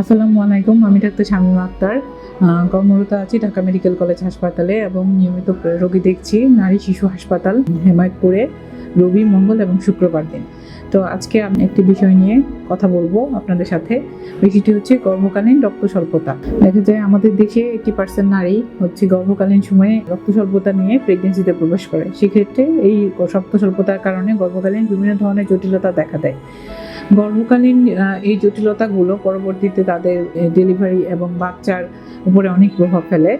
আসসালামু আলাইকুম, আমি ডাক্তার শামীমা আক্তার। কর্মরত আছি ঢাকা মেডিকেল কলেজ হাসপাতালে এবং নিয়মিত রোগী দেখছি নারী শিশু হাসপাতাল হেমায়তপুরে রবি মঙ্গল এবং শুক্রবার দিন। তো আজকে আমি একটি বিষয় নিয়ে কথা বলব আপনাদের সাথে। বিষয়টি হচ্ছে গর্ভকালীন রক্ত স্বল্পতা দেখা যায় আমাদের দেশে একটি পার্সেন্ট নারী হচ্ছে গর্ভকালীন সময়ে রক্ত স্বল্পতা নিয়ে প্রেগনেন্সিতে প্রবেশ করে। সেক্ষেত্রে এই রক্ত স্বল্পতার কারণে গর্ভকালীন বিভিন্ন ধরনের জটিলতা দেখা দেয়। গর্ভকালীন এই জটিলতাগুলো পরবর্তীতে তাদের ডেলিভারি এবং বাচ্চার উপরে অনেক প্রভাব ফেলে।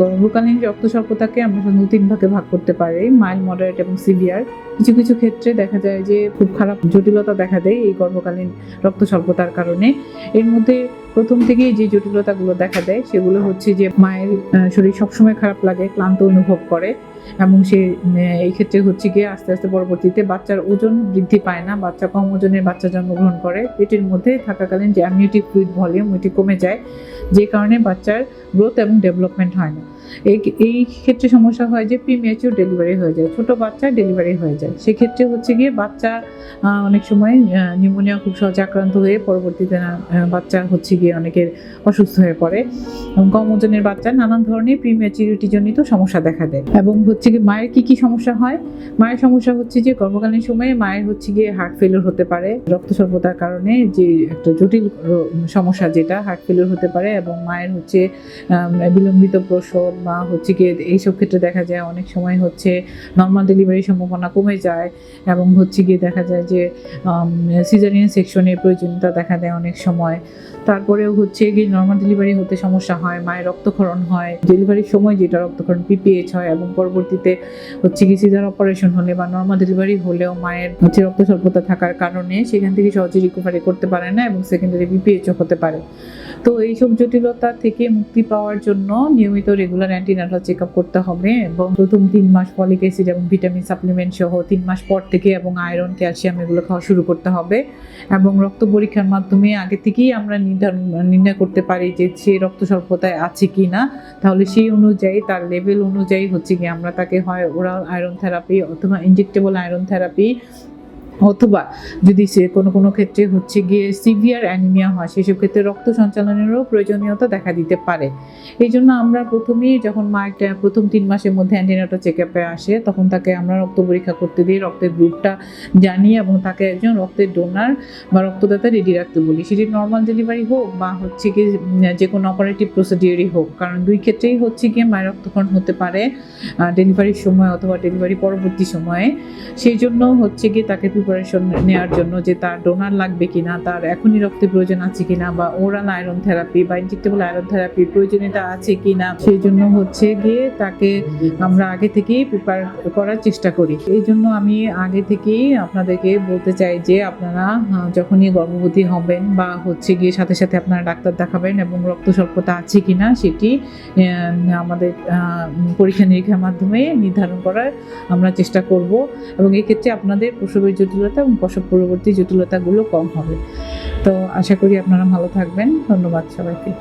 গর্ভকালীন রক্ত স্বল্পতাকে আমরা সাধারণত তিন ভাগে ভাগ করতে পারি মাইল্ড মডারেট এবং সিভিয়ার কিছু কিছু ক্ষেত্রে দেখা যায় যে খুব খারাপ জটিলতা দেখা দেয় এই গর্ভকালীন রক্ত স্বল্পতার কারণে। এর মধ্যে প্রথম থেকেই যে জটিলতাগুলো দেখা দেয়, সেগুলো হচ্ছে যে মায়ের শরীর সবসময় খারাপ লাগে, ক্লান্ত অনুভব করে এবং সে এই ক্ষেত্রে হচ্ছে গিয়ে আস্তে আস্তে পরবর্তীতে বাচ্চার ওজন বৃদ্ধি পায় না, বাচ্চা কম ওজনের বাচ্চা জন্মগ্রহণ করে। পেটের মধ্যে থাকাকালীন যে অ্যামনিউটিক ফ্লুইড ভলিউম ওইটি কমে যায়, যে কারণে বাচ্চার গ্রোথ এবং ডেভেলপমেন্ট হয় না। এই এই ক্ষেত্রে সমস্যা হয় যে প্রিমেচিউর ডেলিভারি হয়ে যায়, ছোট বাচ্চা ডেলিভারি হয়ে যায়। সেক্ষেত্রে হচ্ছে গিয়ে বাচ্চা অনেক সময় নিউমোনিয়া খুব সহজে আক্রান্ত হয়ে পরবর্তীতে বাচ্চা হচ্ছে গিয়ে অনেকের অসুস্থ হয়ে পড়ে। কম ওজনের বাচ্চা নানান ধরনের প্রিমেচিউরিটি জনিত সমস্যা দেখা দেয়। এবং হচ্ছে গিয়ে মায়ের কি কি সমস্যা হয়? মায়ের সমস্যা হচ্ছে যে গর্ভকালীন সময়ে মায়ের হচ্ছে গিয়ে হার্ট ফেলিওর হতে পারে। রক্ত স্বল্পতার কারণে যে একটা জটিল সমস্যা যেটা হার্ট ফেলিওর হতে পারে এবং মায়ের হচ্ছে বিলম্বিত প্রসব বা হচ্ছে গিয়ে এইসব ক্ষেত্রে দেখা যায় অনেক সময় হচ্ছে নর্মাল ডেলিভারির সম্ভাবনা কমে যায় এবং হচ্ছে গিয়ে দেখা যায় যে সিজারিয়ান সেকশনের প্রয়োজনীয়তা দেখা দেয় অনেক সময়। তারপরেও হচ্ছে গিয়ে নর্মাল ডেলিভারি হতে সমস্যা হয়, মায়ের রক্তক্ষরণ হয়। ডেলিভারির সময় যেটা রক্তক্ষরণ পিপিএইচ হয় এবং পরবর্তীতে হচ্ছে কি সিজার অপারেশন হলে বা নর্মাল ডেলিভারি হলেও মায়ের হচ্ছে রক্ত স্বল্পতা থাকার কারণে সেখান থেকে সহজে রিকভারি করতে পারে না এবং সেকেন্ডারি বিপিএইচও হতে পারে। তো এইসব জটিলতা থেকে মুক্তি পাওয়ার জন্য নিয়মিত রেগুলার অ্যান্টিনাটাল চেক আপ করতে হবে এবং প্রথম তিন মাস ফলিক অ্যাসিড এবং ভিটামিন সাপ্লিমেন্ট সহ তিন মাস পর থেকে এবং আয়রন ক্যালসিয়াম এগুলো খাওয়া শুরু করতে হবে এবং রক্ত পরীক্ষার মাধ্যমে আগে থেকেই আমরা নির্ধারণ নির্ণয় করতে পারি যে সে রক্ত স্বল্পতায় আছে কি না তাহলে সেই অনুযায়ী, তার লেভেল অনুযায়ী হচ্ছে কি আমরা তাকে হয় ওরাল আয়রন থেরাপি অথবা ইনজেক্টেবল আয়রন থেরাপি অথবা যদি সে কোনো কোনো ক্ষেত্রে হচ্ছে গিয়ে সিভিয়ার অ্যানিমিয়া হয়, সেসব ক্ষেত্রে রক্ত সঞ্চালনেরও প্রয়োজনীয়তা দেখা দিতে পারে। এই জন্য আমরা প্রথমেই যখন মা একটা প্রথম তিন মাসের মধ্যে অ্যান্টিনাটা চেক আপে আসে, তখন তাকে আমরা রক্ত পরীক্ষা করতে দিই, রক্তের গ্রুপটা জানি এবং তাকে একজন রক্তের ডোনার বা রক্তদাতা রেডি রাখতে বলি। সেটি নর্মাল ডেলিভারি হোক বা হচ্ছে কি যে কোনো অপারেটিভ প্রসিডিওরই হোক, কারণ দুই ক্ষেত্রেই হচ্ছে গিয়ে মায়ের রক্তক্ষরণ হতে পারে ডেলিভারির সময় অথবা ডেলিভারি পরবর্তী সময়ে। সেই জন্য হচ্ছে গিয়ে তাকে প্রিপারেশন নেওয়ার জন্য যে তার ডোনার লাগবে কিনা, তার এখনই রক্তের প্রয়োজন আছে কিনা বা ওরাল আয়রন থেরাপি বা ইনজেক্টেবল আয়রন থেরাপি প্রয়োজনীয়তা আছে কিনা, সেই জন্য হচ্ছে গিয়ে তাকে আমরা আগে থেকেই প্রিপার করার চেষ্টা করি। এই জন্য আমি আগে থেকেই আপনাদেরকে বলতে চাই যে আপনারা যখনই গর্ভবতী হবেন বা হচ্ছে গিয়ে সাথে সাথে আপনারা ডাক্তার দেখাবেন এবং রক্ত স্বল্পতা আছে কিনা, সেটি আমাদের পরীক্ষা নিরীক্ষার মাধ্যমে নির্ধারণ করার আমরা চেষ্টা করব এবং এক্ষেত্রে আপনাদের প্রসবের জটিলতা এবং প্রসব পরবর্তী জটিলতাগুলো কম হবে। তো আশা করি আপনারা ভালো থাকবেন। ধন্যবাদ সবাইকে।